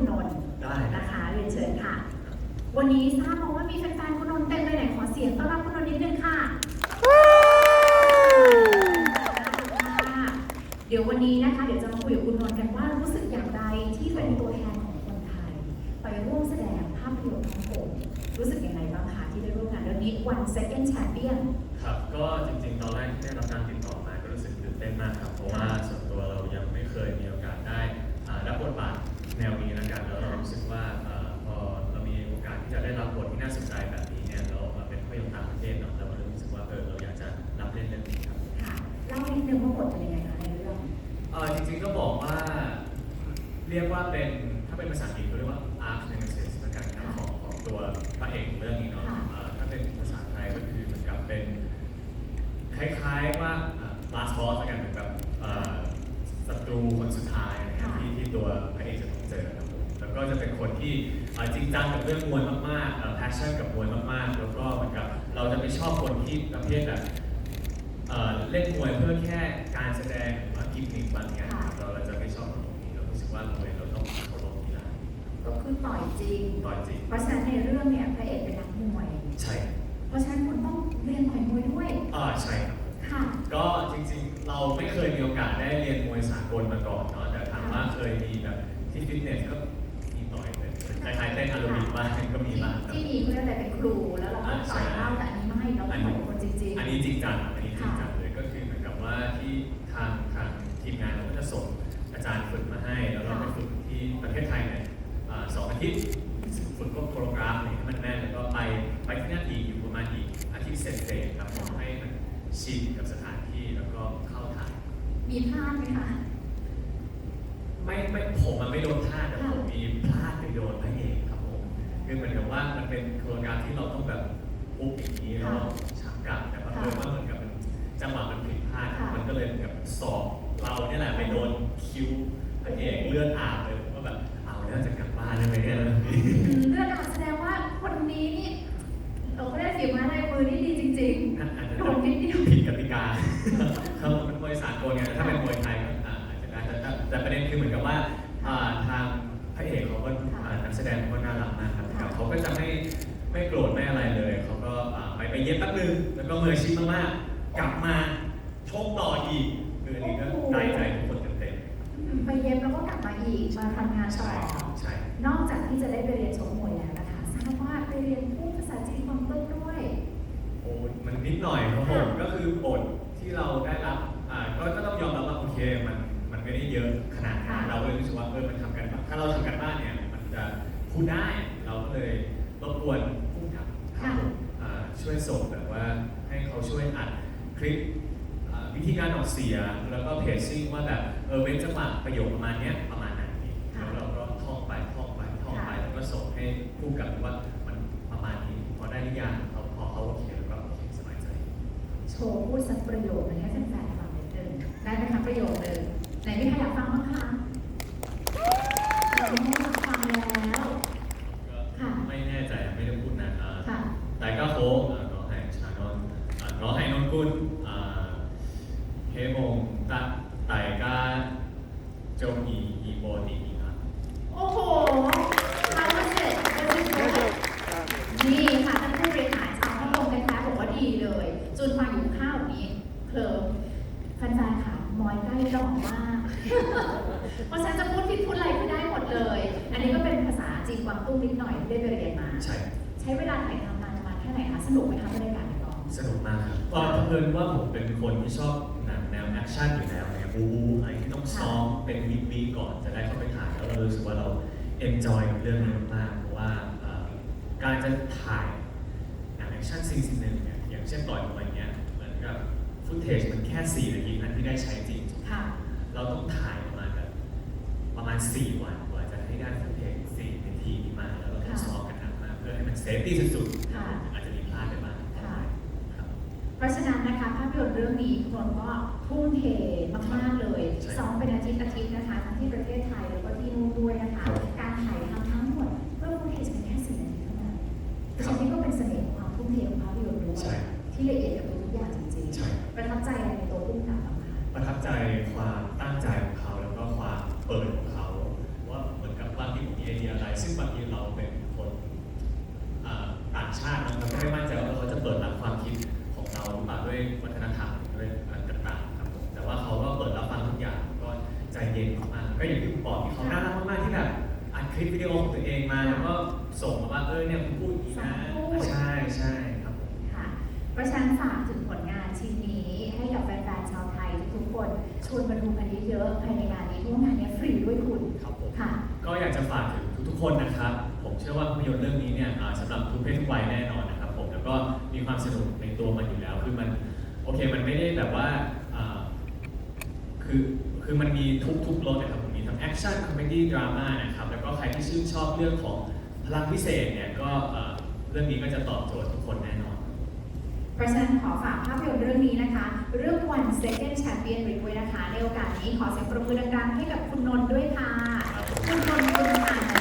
คุณนนท์นะคะเรียนเชิญค่ะ วันนี้ทราบมาว่ามีแฟนๆคุณนนท์เต็มไปไหนขอเสียงต้อนรับคุณนนท์นิดนึงค่ะเดี๋ยววันนี้นะคะเดี๋ยวจะมาคุยกับคุณนนท์กันว่ารู้สึกอย่างไรที่เป็นตัวแทนของคนไทย ไปร่วมแสดงภาพยนตร์ของผมรู้สึกอย่างไรบ้างคะที่ได้ร่วมงานเรื่องนี้ One Second Champion ครับก็จริงๆ ตอนแรกที่ได้รับการติดต่อมาก็รู้สึกตื่นเต้นมากครับเพราะว่า เรียกว่าเป็นถ้าเป็นภาษาอังกฤษเขาเรียกว่า arc nemesis ละกันครับของของตัวพระเอกของเรื่องนี้เนาะค่ะเอ่อถ้าเป็นภาษาไทยก็คือเหมือนกับเป็นคล้ายๆว่าอ่า last boss ละกันเหมือนกับเอ่อศัตรูคนสุดท้ายนะครับค่ะที่ที่ตัวพระเอกจะต้องเจอครับผมแล้วก็จะเป็นคนที่เอ่อจริงจังกับเรื่องมวยมากๆเอ่อ passion กับมวยมากๆ แล้วก็เหมือนกับเราจะไม่ชอบคนที่ประเภทแบบ เอ่อเล่นมวยเพื่อแค่การแสดงหรือว่ากิมมิคบางอย่างค่ะเราเราจะไม่ชอบต รงนี้เรารู้สึกว่ามวยเราต้องเคารพกีฬาก็คือต่อยจริง ต่อยจริง เพราะฉะนั้นในเรื่องเนี่ยพระเอกเป็นนักมวย ใช่ เพราะฉะนั้นคุณต้องเรียนต่อยมวยด้วยอ่าใช่ครับค่ะก็จริงๆ เราไม่เคยมีโอกาสได้เรียนมวยสากลมาก่อนเนาะแต่ถามว่าเคยมีแบบที่ฟิตเนสก็มีต่อยเลยคล้ายๆเต้นอาราบิกบ้างก็มีบ้างครับที่มีเพื่อนแต่เป็นครูแล้วเราก็ต่อยเล่าแต่อันนี้ไม่เราต้องต่อยคนจริงอันนี้จริงจังอันนี้จริงจัง ทิตย์ฝึกพวกโคโรกราฟเนี่ยให้มันแน่นแล้วก็ไปไปที่นั่นอีกอยู่ประมาณอีกอาทิตย์เศษๆครับผมให้มันชินกับสถานที่แล้วก็เข้าทางๆมีพลาดไหมคะไม่ไม่ผมมันไม่โดนพลาดแต่ผมมีพลาดไปโดนพระเอกครับผมคือเหมือนกับว่ามันเป็นโครงการที่เราต้องแบบปุ๊บอย่างนี้แล้วเราชักกลับแต่บังเอิญว่าเหมือนกับมันจังหวะมันผิดพลาดมันก็เลยเหมือนกับสอบเราเนี่ยแหละไปโดนคิ้วพระเอกเลือดอาบ ท่านอาจจะโดนนิดเดียวผิดกติกาเขาเป็นมวยสากลไงแต่ถ้าเป็นมวยไทยก็อ่าอาจจะได้แต่แต่แต่ประเด็นคือเหมือนกับว่าอ่าทางพระเอกเขาก็อ่านักแสดงเขาก็น่ารักมากครับค่ะเขาก็จะไม่ไม่โกรธไม่อะไรเลยเขาก็อ่าไปไปเย็บแป๊บนึงแล้วก็มืออาชีพมากๆกลับมาโชคต่ออีกคืออันนี้ก็ได้ใจทุกคนเต็มๆไปเย็บแล้วก็กลับมาอีกมาทำงานๆต่ใช่อใช่นอกจากที่จะได้ไปเรียนชกมวยแล้วนะคะทราบว่าไปเรียนพูดภาษาจีนความต้นด้วยโอ้ มันนิดหน่อยครับผมก็คือบทที่เราได้รับอ่าก็ก็ต้องยอมรับว่าโอเคมันมันไม่ได้เยอะขนาดนั้นค่ะเราเลยรู้สึกว่าเออมันทำกันบ้านถ้าเราทำกันบ้านเนี่ยมันจะพูดได้เราก็เลยรบกวนผู้กำกับครับผมอ่าช่วยส่งแบบว่าให้เขาช่วยอัดคลิปอ่าวิธีการออกเสียงแล้วก็เพจซิ่งว่าแบบเออเว้นจังหวะประโยคประมาณเนี้ยประมาณไหนแล้วเราก็ท่องไปท่องไปท่องไปแล้วก็ส่งให้ผู้กำกับดูว่า ชว์พูดสักประโยคนึงให้แฟนๆฟังนิดนึงได้ไหมคะประโยคนึงไหนมีใครอยากฟังบ้างคะเราไม่อยากฟังแล้ว ก็ไม่แน่ใจไม่ได้พูดนานอ่า ค่ะ แต่ก็โค้งอ่าขอให้ชานนท์อ่าขอให้นนกุลอ่าเฮมงตะไต่กาจงอีอีโบดีอีครับ โอ้โหทำมาเสร็จนี่ค่ะท่านผู้บริหารชาวพัดลมนะคะบอกว่าดีเลย จุนมาอยู่ข้าวแบบนี้เคลิมแฟนๆค่ะ มอยใกล้หล่อมาก เพราะฉะนันจะพูดผิดพูดอะไรคือได้หมดเลย อันนี้ก็เป็นภาษาจีนกวางตุ้งนิดหน่อยที่ได้ไปเรียนมา ใช่ ใช้เวลาถ่ายทำนานประมาณแค่ไหนคะ สนุกไหมคะบรรยากาศในกองสนุกมากครับก็เพิ่นว่าผมเป็นคนที่ชอบหนังแนวแอคชั่นอยู่แล้วเนี่ยบูบูอะไรที่ต้องซ้อมเป็นวีควีก่อนจะได้เข้าไปถ่ายแล้วเรารู้สึกว่าเราเอนจอยกับเรื่องนี้มากๆเพราะว่าเอ่อการจะถ่ายหนังแอคชั่นซีนซีนหนึ่งเนี่ยอย่างเช่นต่อยมวยเนี้ยเหมือนกับ ฟุตเทจมันแค่ 4 นาทีนั้นที่ได้ใช้จริงค่ะเราต้องถ่ายประมาณแบบประมาณ 4 วันกว่าจะให้ได้ฟุตเทจ4นาทีนี้มา แล้วเราต้องซ้อมกันหนักมากเพื่อให้มันเซฟตี้สุดค่ะๆอาจจะมีพลาดไปบ้างค่ะครับเพราะฉะนั้นนะคะภาพยนตร์เรื่องนี้ทุกคนก็ทุ่มเทมากๆเลยใช่ซ้อมเป็นอาทิตย์อาทิตย์นะคะทั้งที่ประเทศไทยแล้วก็ที่นู่นด้วยนะคะครับการถ่ายทำทั้งหมดเพื่อฟุตเทจเป็นแค่สี่นาทีเท่านั้นเพราะฉะนั้นนี่ก็เป็นเสน่ห์ของความทุ่มเทของภาพยนตร์ด้วย ใจความตั้งใจของเขาแล้วก็ความเปิดของเขา ว่าเหมือนกับบางทีผมมีไอเดียอะไร ซึ่งบางทีเราเป็นคนต่างชาติเนอะเราก็ไม่มั่นใจว่าเขาจะเปิดรับความคิดของเราหรือเปล่าด้วยวัฒนธรรมด้วยอะไรต่างๆครับผมแต่ว่าเขาก็เปิดรับฟังทุกอย่างก็ใจเย็นมากก็อย่างที่ผมบอกที่เขาน่ารักมากๆที่แบบอัดคลิปวิดีโอของตัวเองมาแล้วก็ส่งมาว่าเออเนี่ยคุณพูดอย่างนี้นะใช่ใช่ครับผมค่ะประชันฝากถึงผลงานชิ้นนี้ให้กับแฟนๆชาวไทยทุกๆคน ชวนมาดูกันเยอะๆภายในงานนี้เพราะว่างานเนี้ยฟรีด้วยคุณครับผมค่ะ ก็อยากจะฝากถึงทุกๆคนนะครับ ผมเชื่อว่าภาพยนตร์เรื่องนี้เนี่ยอ่าสำหรับทุกเพศทุกวัยแน่นอนนะครับผมแล้วก็มีความสนุกในตัวมันอยู่แล้ว คือมันโอเคมันไม่ได้แบบว่าอ่าคือคือมันมีทุกทุกรสนะครับผมมีทั้งแอคชั่นคอมเมดี้ดราม่านะครับแล้วก็ใครที่ชื่นชอบเรื่องของพลังพิเศษเนี่ยก็เอ่อเรื่องนี้ก็จะตอบโจทย์ทุกคนแน่นอนเพ ราะฉะนั้นขอฝากภาพยนตร์เรื่องนี้นะคะ เรื่องวั One Second Champion ไว้นะคะ ในโอกาสนี้ขอเสียงปรบมือดังๆให้กับคุณนนท์ด้วยค่ะ คุณนนท์คุณอ่า